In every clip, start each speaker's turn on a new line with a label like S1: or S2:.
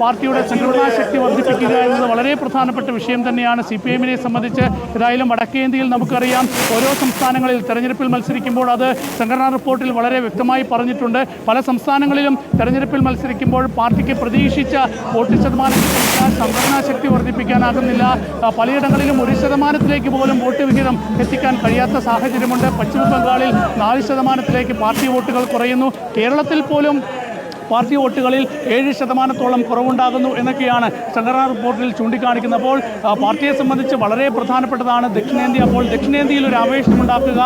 S1: പാർട്ടിയുടെ ശക്തി വർദ്ധിപ്പിക്കുക എന്നത് വളരെ പ്രധാനപ്പെട്ട വിഷയം തന്നെയാണ്. സി പി എമ്മിനെ സംബന്ധിച്ച് ഏതായാലും വടക്കേന്ത്യയിൽ നമുക്കറിയാം ഓരോ സംസ്ഥാനങ്ങളിൽ തെരഞ്ഞെടുപ്പിൽ മത്സരിക്കുമ്പോൾ അത് സംഘടനാ റിപ്പോർട്ടിൽ വളരെ വ്യക്തമായി പറഞ്ഞിട്ടുണ്ട്. പല സംസ്ഥാനങ്ങളിലും തെരഞ്ഞെടുപ്പിൽ മത്സരിക്കുമ്പോൾ പാർട്ടിക്ക് പ്രതീക്ഷിച്ച വോട്ട് ശതമാനം സംഘടനാ ശക്തി വർദ്ധിപ്പിക്കാനാകുന്നില്ല. പലയിടങ്ങളിലും ഒരു ശതമാനത്തിലേക്ക് പോലും വോട്ട് വിഹിതം എത്തിക്കാൻ കഴിയാത്ത സാഹചര്യമുണ്ട്. പശ്ചിമ ബംഗാളിൽ നാല് ശതമാനത്തിലേക്ക് പാർട്ടി വോട്ടുകൾ കുറയുന്നു. കേരളത്തിൽ പോലും പാർട്ടി വോട്ടുകളിൽ ഏഴ് ശതമാനത്തോളം കുറവുണ്ടാകുന്നു എന്നൊക്കെയാണ് സംഘടനാ റിപ്പോർട്ടിൽ ചൂണ്ടിക്കാണിക്കുന്നപ്പോൾ പാർട്ടിയെ സംബന്ധിച്ച് വളരെ പ്രധാനപ്പെട്ടതാണ് ദക്ഷിണേന്ത്യ. അപ്പോൾ ദക്ഷിണേന്ത്യയിൽ ഒരു ആവേശമുണ്ടാക്കുക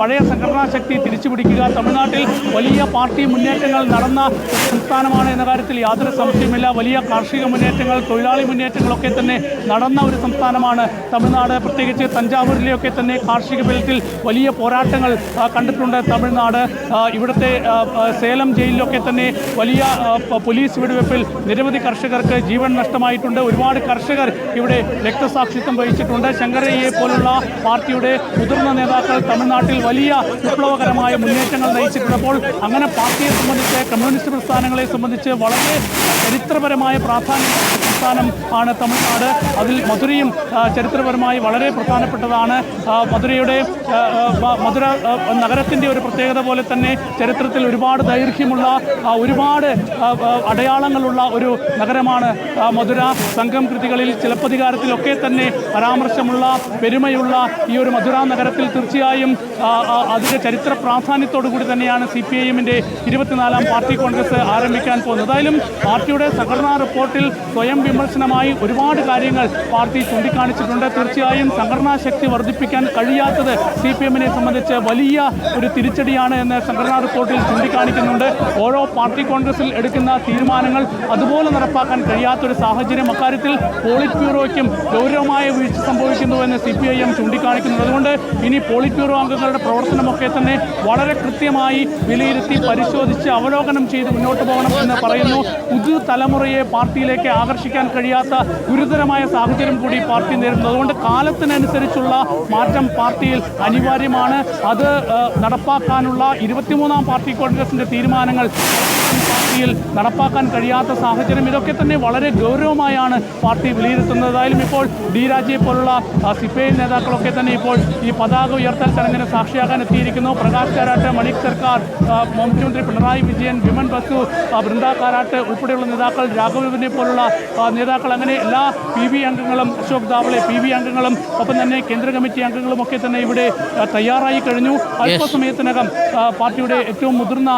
S1: പഴയ സംഘടനാ ശക്തി തിരിച്ചുപിടിക്കുക. തമിഴ്നാട്ടിൽ വലിയ പാർട്ടി മുന്നേറ്റങ്ങൾ നടന്ന സംസ്ഥാനമാണ് എന്ന കാര്യത്തിൽ യാതൊരു സംശയമില്ല വലിയ കാർഷിക മുന്നേറ്റങ്ങൾ തൊഴിലാളി മുന്നേറ്റങ്ങളൊക്കെ തന്നെ നടന്ന ഒരു സംസ്ഥാനമാണ് തമിഴ്നാട്. പ്രത്യേകിച്ച് തഞ്ചാവൂരിലെയൊക്കെ തന്നെ കാർഷിക ബലത്തിൽ വലിയ പോരാട്ടങ്ങൾ കണ്ടിട്ടുണ്ട് തമിഴ്നാട്. ഇവിടുത്തെ സേലം ജയിലിലൊക്കെ തന്നെ വലിയ പോലീസ് വെടിവെപ്പിൽ നിരവധി കർഷകർക്ക് ജീവൻ നഷ്ടമായിട്ടുണ്ട്. ഒരുപാട് കർഷകർ ഇവിടെ രക്തസാക്ഷിത്വം വഹിച്ചിട്ടുണ്ട്. ശങ്കരയ്യെ പോലുള്ള പാർട്ടിയുടെ മുതിർന്ന നേതാക്കൾ തമിഴ്നാട്ടിൽ വലിയ വിപ്ലവകരമായ മുന്നേറ്റങ്ങൾ നയിച്ചിട്ടുള്ളപ്പോൾ അങ്ങനെ പാർട്ടിയെ സംബന്ധിച്ച് കമ്മ്യൂണിസ്റ്റ് പ്രസ്ഥാനങ്ങളെ സംബന്ധിച്ച് വളരെ ചരിത്രപരമായ പ്രാധാന്യം സംസ്ഥാനം ആണ് തമിഴ്നാട്. അതിൽ മധുരയും ചരിത്രപരമായി വളരെ പ്രധാനപ്പെട്ടതാണ്. മധുരയുടെ മധുര നഗരത്തിന്റെ ഒരു പ്രത്യേകത പോലെ തന്നെ ചരിത്രത്തിൽ ഒരുപാട് ദൈർഘ്യമുള്ള ഒരുപാട് അടയാളങ്ങളുള്ള ഒരു നഗരമാണ് മധുര. സംഘം കൃതികളിൽ ചിലപ്പതികാരത്തിലൊക്കെ തന്നെ പരാമർശമുള്ള പെരുമയുള്ള ഈ ഒരു മധുര നഗരത്തിൽ തീർച്ചയായും അതിന്റെ ചരിത്ര പ്രാധാന്യത്തോടു കൂടി തന്നെയാണ് സി പി ഐ എമ്മിന്റെ ഇരുപത്തിനാലാം പാർട്ടി കോൺഗ്രസ് ആരംഭിക്കാൻ പോകുന്നത്. എന്തായാലും പാർട്ടിയുടെ സംഘടനാ റിപ്പോർട്ടിൽ സ്വയം വിമർശനമായി ഒരുപാട് കാര്യങ്ങൾ പാർട്ടി ചൂണ്ടിക്കാണിച്ചിട്ടുണ്ട്. തീർച്ചയായും സംഘടനാ ശക്തി വർദ്ധിപ്പിക്കാൻ കഴിയാത്തത് സി പി എമ്മിനെ സംബന്ധിച്ച് വലിയ ഒരു തിരിച്ചടിയാണ് എന്ന് സംഘടനാ റിപ്പോർട്ടിൽ ചൂണ്ടിക്കാണിക്കുന്നുണ്ട്. ഓരോ പാർട്ടി കോൺഗ്രസിൽ എടുക്കുന്ന തീരുമാനങ്ങൾ അതുപോലെ നടപ്പാക്കാൻ കഴിയാത്തൊരു സാഹചര്യം അക്കാര്യത്തിൽ പോളിറ്റ് ബ്യൂറോയ്ക്കും ഗൗരവമായ വീഴ്ച സംഭവിക്കുന്നുവെന്ന് സി പി ഐ എം അതുകൊണ്ട് ഇനി പോളിറ്റ് ബ്യൂറോ അംഗങ്ങളുടെ പ്രവർത്തനമൊക്കെ തന്നെ വളരെ കൃത്യമായി വിലയിരുത്തി പരിശോധിച്ച് അവലോകനം ചെയ്ത് മുന്നോട്ട് പോകണം എന്ന് പറയുന്നു. പുതുതലമുറയെ പാർട്ടിയിലേക്ക് ആകർഷിക്കാൻ കഴിയാത്ത ഗുരുതരമായ സാഹചര്യം കൂടി പാർട്ടി നേരിടുന്നു. അതുകൊണ്ട് കാലത്തിനനുസരിച്ചുള്ള മാറ്റം പാർട്ടിയിൽ അനിവാര്യമാണ്. അത് നടപ്പാക്കാനുള്ള ഇരുപത്തിമൂന്നാം പാർട്ടി കോൺഗ്രസിന്റെ തീരുമാനങ്ങൾ പാർട്ടിയിൽ നടപ്പാക്കാൻ കഴിയാത്ത സാഹചര്യം. ഇതൊക്കെ തന്നെ വളരെ ഗൗരവമായാണ് പാർട്ടി വിലയിരുത്തുന്നത്. ഏതായാലും ഇപ്പോൾ ഡി രാജയെ പോലുള്ള സി പി ഐ നേതാക്കളൊക്കെ തന്നെ ഇപ്പോൾ ഈ പതാക ഉയർത്തൽ ചടങ്ങിന് സാക്ഷിയാകാൻ എത്തിയിരിക്കുന്നു. പ്രകാശ് കാരാട്ട് മണിക് സർക്കാർ മുഖ്യമന്ത്രി പിണറായി വിജയൻ വിമൻ ബസു വൃന്ദ കാരാട്ട് ഉൾപ്പെടെയുള്ള നേതാക്കൾ രാഘവനെ പോലുള്ള നേതാക്കൾ അങ്ങനെ എല്ലാ പി ബി അംഗങ്ങളും അശോക് ദാവളെ പി ബി അംഗങ്ങളും ഒപ്പം തന്നെ കേന്ദ്ര കമ്മിറ്റി അംഗങ്ങളും ഒക്കെ തന്നെ ഇവിടെ തയ്യാറായി കഴിഞ്ഞു. അല്പസമയത്തിനകം പാർട്ടിയുടെ ഏറ്റവും മുതിർന്ന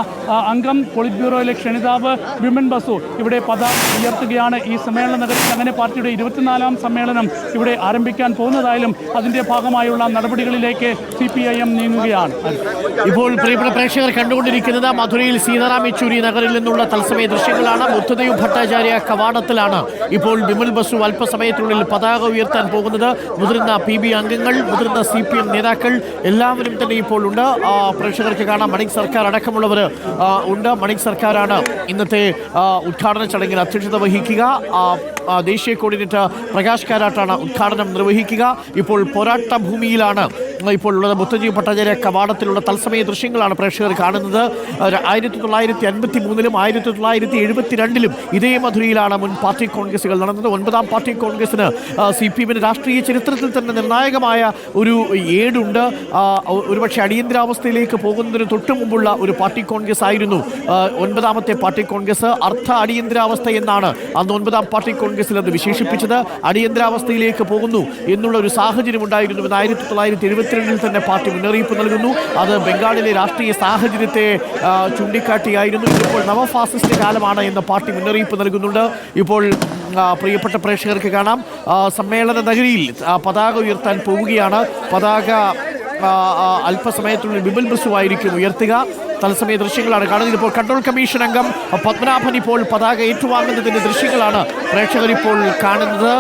S1: അംഗം പോളിറ്റ് ബ്യൂറോയിലെ ക്ഷണിതാവ് വിമൻ ബസു ഇവിടെ പതാക ഉയർത്തുകയാണ്. ഈ സമ്മേളന നഗരത്തിൽ അങ്ങനെ പാർട്ടിയുടെ ഇരുപത്തിനാലാം സമ്മേളനം ഇവിടെ ആരംഭിക്കാൻ പോകുന്നതായാലും അതിന്റെ ഭാഗമായുള്ള നടപടികളിലേക്ക് സി പി ഐ എം നീങ്ങുകയാണ്.
S2: ഇപ്പോൾ പ്രിയപ്പെട്ട പ്രേക്ഷകർ കണ്ടുകൊണ്ടിരിക്കുന്നത് മധുരയിൽ സീതാറാം യെച്ചൂരി നഗറിൽ നിന്നുള്ള തത്സമയ ദൃശ്യങ്ങളാണ്. ബുദ്ധദേവ് ഭട്ടാചാര്യ കവാടത്തിലാണ് ഇപ്പോൾ വിമൽ ബസു അല്പസമയത്തിനുള്ളിൽ പതാക ഉയർത്താൻ പോകുന്നത്. മുതിർന്ന പി ബി അംഗങ്ങൾ മുതിർന്ന സി പി എം നേതാക്കൾ എല്ലാവരും തന്നെ ഇപ്പോൾ ഉണ്ട്. പ്രേക്ഷകർക്ക് കാണാം. മണിക് സർക്കാർ അടക്കമുള്ളവർ ഉണ്ട്. മണിക് സർക്കാരാണ് ഇന്നത്തെ ഉദ്ഘാടന ചടങ്ങിൽ അധ്യക്ഷത വഹിക്കുക. ദേശീയ കോർഡിനേറ്റർ പ്രകാശ് കാരാട്ടാണ് ഉദ്ഘാടനം നിർവഹിക്കുക. ഇപ്പോൾ പോരാട്ട ഭൂമിയിലാണ് ഇപ്പോൾ ഉള്ളത് മുത്തജി ഭട്ടാചാര്യ കവാടത്തിലുള്ള തത്സമയ ദൃശ്യങ്ങളാണ് പ്രേക്ഷകർ കാണുന്നത്. ആയിരത്തി തൊള്ളായിരത്തി അൻപത്തി മൂന്നിലും ആയിരത്തി തൊള്ളായിരത്തി എഴുപത്തി രണ്ടിലും ഇതേ മധുരയിലാണ് മുൻ പാർട്ടി കോൺഗ്രസുകൾ നടന്നത്. ഒൻപതാം പാർട്ടി കോൺഗ്രസിന് സി പി എമ്മിന് രാഷ്ട്രീയ ചരിത്രത്തിൽ തന്നെ നിർണായകമായ ഒരു ഏടുണ്ട്. ഒരുപക്ഷെ അടിയന്തരാവസ്ഥയിലേക്ക് പോകുന്നതിന് തൊട്ടു മുമ്പുള്ള ഒരു പാർട്ടി കോൺഗ്രസ് ആയിരുന്നു ഒൻപതാമത്തെ പാർട്ടി കോൺഗ്രസ്. അർത്ഥ അടിയന്തരാവസ്ഥ എന്നാണ് അന്ന് ഒൻപതാം പാർട്ടി കോൺഗ്രസിൽ അത് വിശേഷിപ്പിച്ചത്. അടിയന്തരാവസ്ഥയിലേക്ക് പോകുന്നു എന്നുള്ള ഒരു സാഹചര്യം ഉണ്ടായിരുന്നു ആയിരത്തി തൊള്ളായിരത്തി എഴുപത്തിരണ്ടിൽ തന്നെ പാർട്ടി മുന്നറിയിപ്പ് നൽകുന്നു. അത് ബംഗാളിലെ രാഷ്ട്രീയ സാഹചര്യത്തെ ചൂണ്ടിക്കാട്ടിയായിരുന്നു. ഇപ്പോൾ നവഫാസിസ്റ്റ് കാലമാണ് എന്ന് പാർട്ടി മുന്നറിയിപ്പ് നൽകുന്നുണ്ട്. ഇപ്പോൾ പ്രിയപ്പെട്ട പ്രേക്ഷകർക്ക് കാണാം. സമ്മേളന നഗരിയിൽ പതാക ഉയർത്താൻ പോവുകയാണ്. പതാക അല്പസമയത്തിനുള്ളിൽ ബിബിൽ ബസുവായിരിക്കും ഉയർത്തുക. തത്സമയ ദൃശ്യങ്ങളാണ് കാണുന്നത്. ഇപ്പോൾ കൺട്രോൾ കമ്മീഷൻ അംഗം പത്മനാഭൻ ഇപ്പോൾ പതാക ഏറ്റുവാങ്ങുന്നതിന്റെ ദൃശ്യങ്ങളാണ് പ്രേക്ഷകർ ഇപ്പോൾ കാണുന്നത്.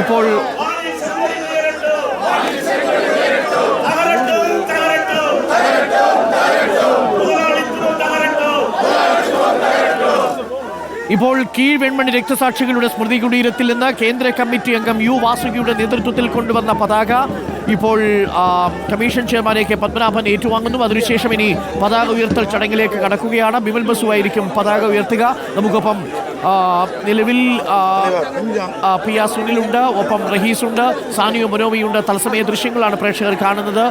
S2: ഇപ്പോൾ ഇപ്പോൾ കീഴ് വെൺമണി രക്തസാക്ഷികളുടെ സ്മൃതി കുടീരത്തിൽ നിന്ന് കേന്ദ്ര കമ്മിറ്റി അംഗം യു വാസുകിയുടെ നേതൃത്വത്തിൽ കൊണ്ടുവന്ന പതാക ഇപ്പോൾ കമ്മീഷൻ ചെയർമാൻ കെ പത്മനാഭൻ ഏറ്റുവാങ്ങുന്നു. അതിനുശേഷം ഇനി പതാക ഉയർത്തൽ ചടങ്ങിലേക്ക് കടക്കുകയാണ്. ബിമൽ ബസുവായിരിക്കും പതാക ഉയർത്തുക. നമുക്കൊപ്പം നിലവിൽ പി ആ, സുനിലുണ്ട് ഒപ്പം റഹീസുണ്ട്. സാനിയോ മനോമിയുണ്ട് തത്സമയ ദൃശ്യങ്ങളാണ് പ്രേക്ഷകർ കാണുന്നത്.